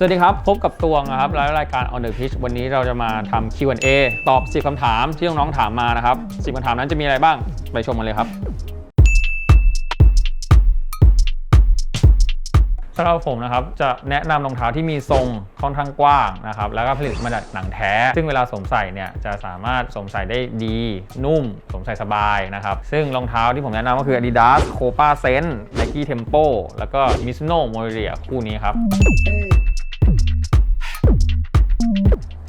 สวัสดีครับ พบกับตวงนะครับและรายการ On the Pitch วันนี้เราจะมาทำ Q&A ตอบ 10คำถามที่น้องๆถามมานะครับ 10คำถามนั้นจะมีอะไรบ้าง ไปชมกันเลยครับสำหรับผมนะครับจะแนะนำรองเท้าที่มีทรงค่อนข้างกว้างนะครับแล้วก็ผลิตมาจากหนังแท้ ซึ่งเวลาสวมใส่เนี่ยจะสามารถสวมใส่ได้ดี นุ่มสวมใส่สบายนะครับซึ่งรองเท้าที่ผมแนะนำก็คือ Adidas Copa Sense Nike Tempo แล้วก็ Mizuno Moria คู่นี้ครับ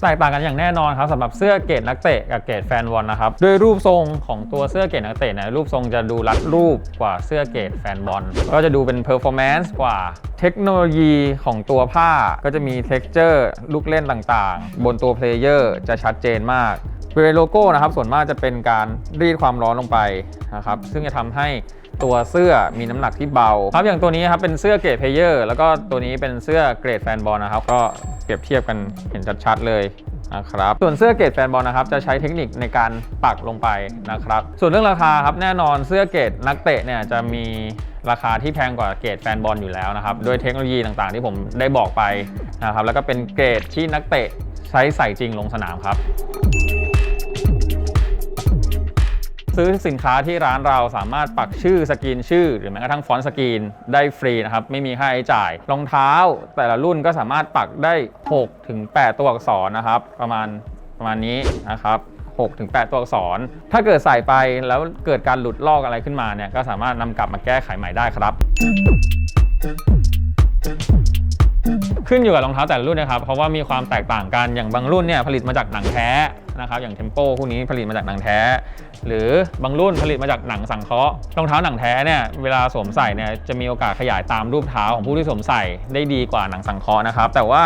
แตกต่างกันอย่างแน่นอนครับสำหรับเสื้อเกรดนักเตะกับเกรดแฟนบอลนะครับด้วยรูปทรงของตัวเสื้อเกรดนักเตะเนี่ยรูปทรงจะดูรัดรูปกว่าเสื้อเกรดแฟนบอลก็จะดูเป็นเพอร์ฟอร์แมนซ์กว่าเทคโนโลยีของตัวผ้าก็จะมีเท็กเจอร์ลูกเล่นต่างๆ บนตัวเพลเยอร์จะชัดเจนมากบริเวณโลโก้นะครับส่วนมากจะเป็นการรีดความร้อนลงไปนะครับซึ่งจะทำให้ ตัวเสื้อมีน้ำหนักที่เบาครับอย่างตัวนี้ครับเป็นเสื้อเกรดเพลเยอร์แล้วก็ตัวนี้เป็นเสื้อเกรดแฟนบอลนะครับก็เปรียบเทียบกันเห็นชัดๆเลยนะครับส่วนเสื้อเกรดแฟนบอลนะครับจะใช้เทคนิคในการปักลงไปนะครับส่วนเรื่องราคาครับแน่นอนเสื้อเกรดนักเตะเนี่ยจะมีราคาที่แพงกว่าเกรดแฟนบอลอยู่แล้วนะครับด้วยเทคโนโลยีต่างๆ ที่ผมได้บอกไปนะครับแล้วก็เป็นเกรดที่นักเตะใช้ใส่จริงลงสนามครับ ซื้อสินค้าที่ร้านเราสามารถปักชื่อสกรีนชื่อ หรือแม้กระทั่งฟอนต์สกรีนได้ฟรีนะครับ ไม่มีค่าใช้จ่าย รองเท้า แต่ละรุ่นก็สามารถปักได้6ถึง8ตัวอักษรนะครับ ประมาณประมาณนี้นะครับ6ถึง8ตัวอักษร ถ้าเกิดใส่ไปแล้วเกิดการหลุดลอกอะไรขึ้นมาเนี่ยก็สามารถนำกลับมาแก้ไขใหม่ได้ครับ ขึ้นอยู่กับรองเท้าแต่ละรุ่นนะครับ เพราะว่ามีความแตกต่างกันอย่างบางรุ่นเนี่ยผลิตมาจากหนังแท้ นะครับอย่างเทมโปคู่นี้ผลิตมาจากหนังแท้ หรือบางรุ่นผลิตมาจากหนังสังเคราะห์รองเท้าหนังแท้เนี่ยเวลาสวมใส่เนี่ยจะมีโอกาสขยายตามรูปเท้าของผู้ที่สวมใส่ได้ดีกว่าหนังสังเคราะห์นะครับแต่ว่า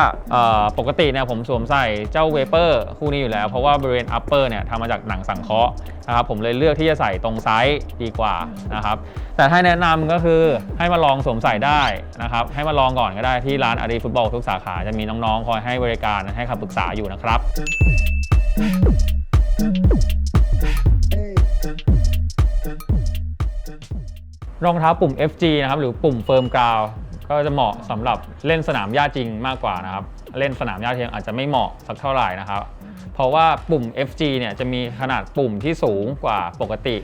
ปกติเนี่ยผมสวมใส่เจ้าเวเปอร์คู่นี้อยู่แล้วเพราะว่าบริเวณอัปเปอร์เนี่ยทำมาจากหนังสังเคราะห์นะครับผมเลยเลือกที่จะใส่ตรงไซส์ดีกว่านะครับแต่ถ้าแนะนำก็คือให้มาลองสวมใส่ได้นะครับให้มาลองก่อนก็ได้ที่ร้านอารีฟุตบอลทุกสาขาจะมีน้องๆ คอยให้บริการให้คำปรึกษาอยู่นะครับ รองเท้าปุ่ม FG นะครับหรือปุ่มเฟิร์มกราวก็จะเหมาะสำหรับเล่นสนามหญ้าจริงมากกว่านะครับ เล่นสนามหญ้าเทียมอาจจะไม่เหมาะสักเท่าไหร่นะครับ เพราะว่าปุ่ม FG เนี่ยจะมีขนาดปุ่มที่สูงกว่าปกติ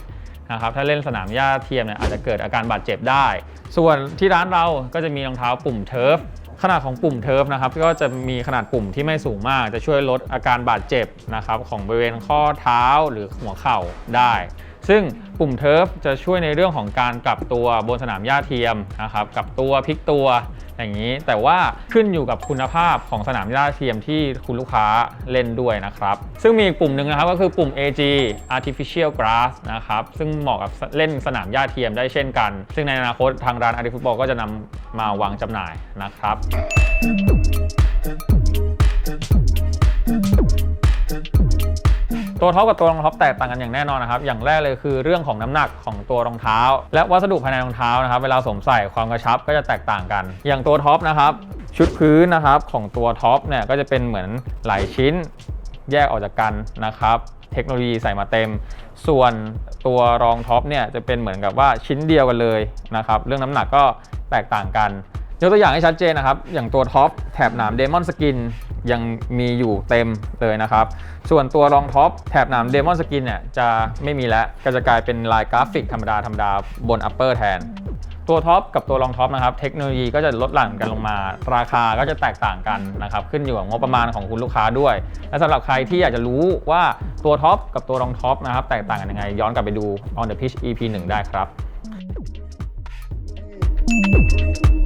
นะครับถ้าเล่นสนามหญ้าเทียมเนี่ยอาจจะเกิดอาการบาดเจ็บได้ ส่วนที่ร้านเราก็จะมีรองเท้าปุ่มเทิร์ฟ ขนาดของปุ่มเทิร์ฟนะครับก็จะมีขนาดปุ่มที่ไม่สูงมาก จะช่วยลดอาการบาดเจ็บนะครับของบริเวณข้อเท้าหรือหัวเข่าได้ ซึ่งปุ่มเทิร์ฟจะช่วยในเรื่องของการกลับตัวบนสนามหญ้าเทียมนะครับกลับตัวพลิกตัวอย่างนี้ แต่ว่าขึ้นอยู่กับคุณภาพของสนามหญ้าเทียมที่คุณลูกค้าเล่นด้วยนะครับ ซึ่งมีปุ่มหนึ่งนะครับก็คือปุ่ม AG Artificial Grass นะครับซึ่งเหมาะกับเล่นสนามหญ้าเทียมได้เช่นกัน ซึ่งในอนาคตทางร้านอารีฟุตบอลก็จะนำมาวางจำหน่ายนะครับ ตัวท็อปกับตัวรองท็อปแตกต่างกันอย่างแน่นอนนะครับอย่างแรกเลยคือเรื่องของน้ำหนักของตัวรองเท้า และวัสดุภายในรองเท้านะครับเวลาสวมใส่ความกระชับก็จะแตกต่างกัน อย่างตัวท็อปนะครับชุดพื้นนะครับของตัวท็อปเนี่ยก็จะเป็นเหมือนหลายชิ้นแยกออกจากกันนะครับ เทคโนโลยีใส่มาเต็ม ส่วนตัวรองท็อปเนี่ยจะเป็นเหมือนกับว่าชิ้นเดียวกันเลยนะครับ เรื่องน้ำหนักก็แตกต่างกัน ยกตัวอย่างให้ชัดเจนนะครับ อย่างตัวท็อปแถบหนามเดมอนสกินยังมีอยู่เต็มเลยนะครับ ส่วนตัวรองท็อปแถบหนามเดมอนสกินเนี่ยจะไม่มีแล้ว ก็จะกลายเป็นลายกราฟิกธรรมดาธรรมดาบนอัปเปอร์แทน ตัวท็อปกับตัวรองท็อปนะครับ เทคโนโลยีก็จะลดหลั่นกันลงมา ราคาก็จะแตกต่างกันนะครับ ขึ้นอยู่กับงบประมาณของคุณลูกค้าด้วย และสำหรับใครที่อยากจะรู้ว่าตัวท็อปกับตัวรองท็อปนะครับแตกต่างกันยังไง ย้อนกลับไปดู on the pitch EP 1 ได้ครับ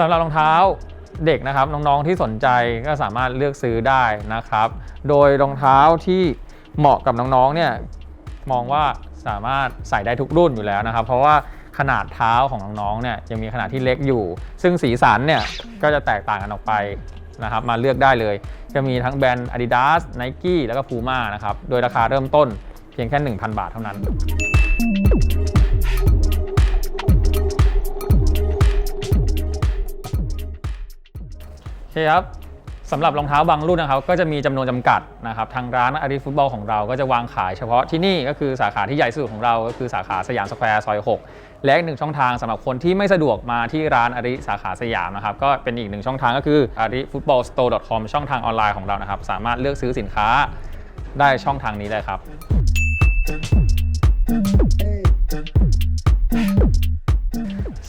สำหรับรองเท้าเด็กนะครับน้องๆที่สนใจก็สามารถเลือกซื้อได้นะครับ โดยรองเท้าที่เหมาะกับน้องๆเนี่ยมองว่าสามารถใส่ได้ทุกรุ่นอยู่แล้วนะครับ เพราะว่าขนาดเท้าของน้องๆเนี่ยยังมีขนาดที่เล็กอยู่ ซึ่งสีสันเนี่ยก็จะแตกต่างกันออกไปนะครับมาเลือกได้เลย จะมีทั้งแบรนด์ Adidas Nike แล้วก็ Puma นะครับโดยราคาเริ่มต้นเพียงแค่ 1,000 บาทเท่านั้น โอเคครับสำหรับรองเท้าบางรุ่นนะครับก็จะมีจำนวนจำกัดนะครับทางร้านอาริฟุตบอลของเราก็จะวางขายเฉพาะที่นี่ก็คือสาขาที่ใหญ่สุดของเราก็คือสาขาสยามสแควร์ซอย 6 และอีกหนึ่งช่องทางสำหรับคนที่ไม่สะดวกมาที่ร้านอาริสาขาสยามนะครับก็เป็นอีกหนึ่งช่องทางก็คือ arifutballstore.com ช่องทางออนไลน์ของเรานะครับสามารถเลือกซื้อสินค้าได้ช่องทางนี้เลยครับ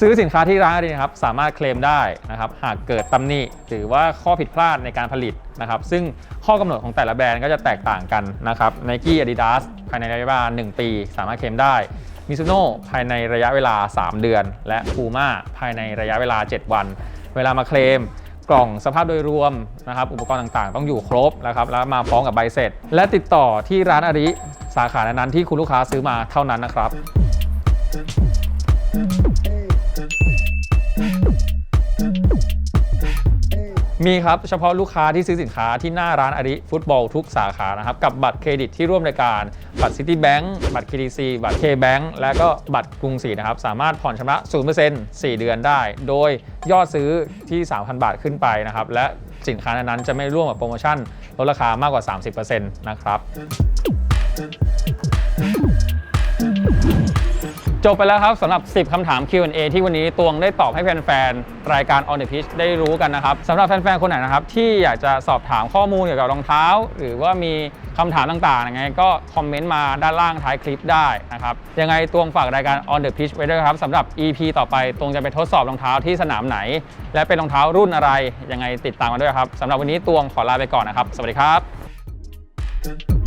ซื้อสินค้าที่ร้านอารีนะครับสามารถเคลมได้นะครับหากเกิดตำหนิหรือว่าข้อผิดพลาดในการผลิตนะครับซึ่งข้อกำหนดของแต่ละแบรนด์ก็จะแตกต่างกันนะครับ Nike Adidas ภายในระยะเวลา 1 ปี สามารถเคลมได้ Mizuno ภายในระยะเวลา 3 เดือน และ Puma ภายในระยะเวลา 7 วัน เวลามาเคลมกล่องสภาพโดยรวมนะครับอุปกรณ์ต่างๆ ต้องอยู่ครบนะครับแล้วมาพร้อมกับใบเสร็จ และติดต่อที่ร้านอาริสาขานั้นๆที่คุณลูกค้าซื้อมาเท่านั้นนะครับ มีครับ เฉพาะลูกค้าที่ซื้อสินค้าที่หน้าร้านอาริฟุตบอลทุกสาขานะครับ กับบัตรเครดิตที่ร่วมรายการ บัตรซิตี้แบงก์บัตร KTC บัตร K-Bank และก็บัตรกรุงศรีนะครับ สามารถผ่อนชำระ 0% 4 เดือนได้ โดยยอดซื้อที่ 3,000 บาทขึ้นไปนะครับ และสินค้านั้นจะไม่ร่วมกับโปรโมชั่นลดราคามากกว่า 30%นะครับ จบไปแล้วครับสำหรับ 10 คำถาม Q&A ที่วันนี้ตวงได้ตอบให้แฟนๆ รายการ On the Pitch ได้รู้กันนะครับสำหรับแฟนๆ คนไหนนะครับ ที่อยากจะสอบถามข้อมูลเกี่ยวกับรองเท้า หรือว่ามีคำถามต่างๆยังไงก็คอมเมนต์มาด้านล่างท้ายคลิปได้นะครับ ยังไงตวงฝากรายการ On the Pitch ไว้ด้วยครับสำหรับ EP ต่อไปตวงจะไปทดสอบรองเท้าที่สนามไหน และเป็นรองเท้ารุ่นอะไรยังไงติดตามมาด้วยครับสำหรับวันนี้ตวงขอลาไปก่อนนะครับ สวัสดีครับ